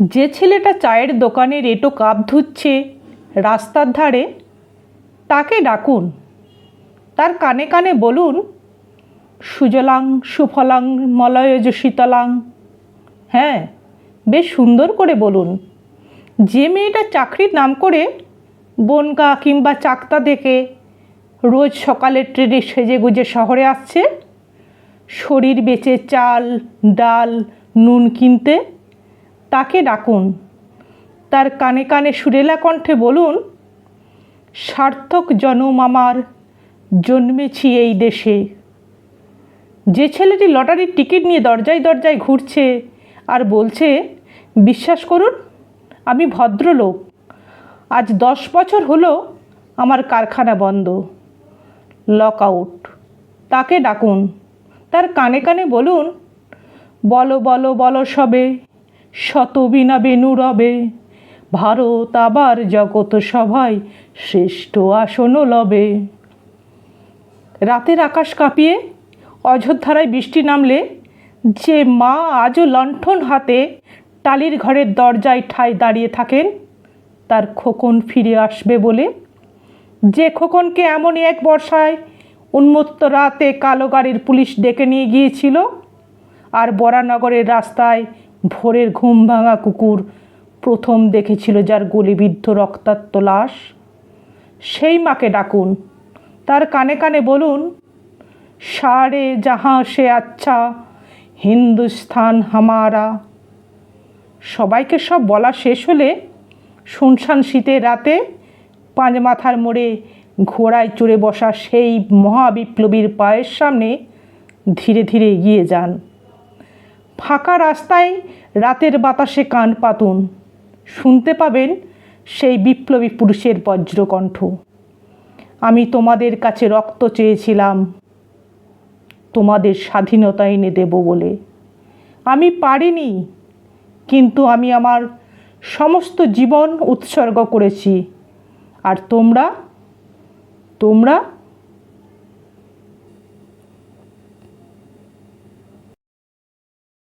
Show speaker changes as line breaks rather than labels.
যে ছেলেটা চায়ের দোকানে রেটো কাপ ধুচ্ছে রাস্তার ধারে, তাকে ডাকুন। তার কানে কানে বলুন, সুজলাং, সুফলাং, মলয়জ শীতলাং। হ্যাঁ বেশ সুন্দর করে বলুন। যে মেয়েটা চাকরির নাম করে বনগা কিংবা চাকতা দেখে রোজ সকালের ট্রেনে সেজে গুজে শহরে আসছে, শরীর বেচে চাল, ডাল, নুন কিনতে। তাকে ডাকুন। তার কানে কানে সুরেলা কণ্ঠে বলুন, সার্থক জনম আমার, জন্মেছি এই দেশে। যে ছেলেটি লটারির টিকিট নিয়ে দরজায় দরজায় ঘুরছে আর বলছে, বিশ্বাস করুন, আমি ভদ্রলোক। আজ দশ বছর হলো আমার কারখানা বন্ধ। Lock out. তাকে ডাকুন। তার কানে কানে বলুন, বলো বলো বলো সবে। শত বিনা বেনু রবে। ভারত আবার জগত সভায় শ্রেষ্ঠ আসন লবে। রাতের আকাশ কাঁপিয়ে অযোধ্যারায় বৃষ্টি নামলে যে মা আজও লণ্ঠন হাতে টালির ঘরের দরজায় ঠায় দাঁড়িয়ে থাকেন, তার খোকন ফিরে আসবে বলে। যে খোকনকে এমনই এক বর্ষায় উন্মত্ত রাতে কালো গাড়ির পুলিশ ডেকে নিয়ে গিয়েছিল, আর বরানগরের রাস্তায় ভোরের ঘুম ভাঙা কুকুর প্রথম দেখেছিল যার গলিবিদ্ধ রক্তাক্ত লাশ। সেই মাকে ডাকুন। তার কানে কানে বলুন, সারে যাহা সে আচ্ছা হিন্দুস্থান হামারা। সবাইকে সব বলা শেষ হলে শুনশান শীতের রাতে পাঁচ মাথার মোড়ে ঘোড়ায় চড়ে বসা সেই মহাবিপ্লবীর পায়ের সামনে ধীরে ধীরে এগিয়ে যান। ফাঁকা রাস্তায় রাতের বাতাসে কান পাতুন। শুনতে পাবেন সেই বিপ্লবী পুরুষের বজ্রকণ্ঠ। আমি তোমাদের কাছে রক্ত চেয়েছিলাম। তোমাদের স্বাধীনতা এনে দেব বলে। আমি পারিনি, কিন্তু আমি আমার সমস্ত জীবন উৎসর্গ করেছি। আর তোমরা? তোমরা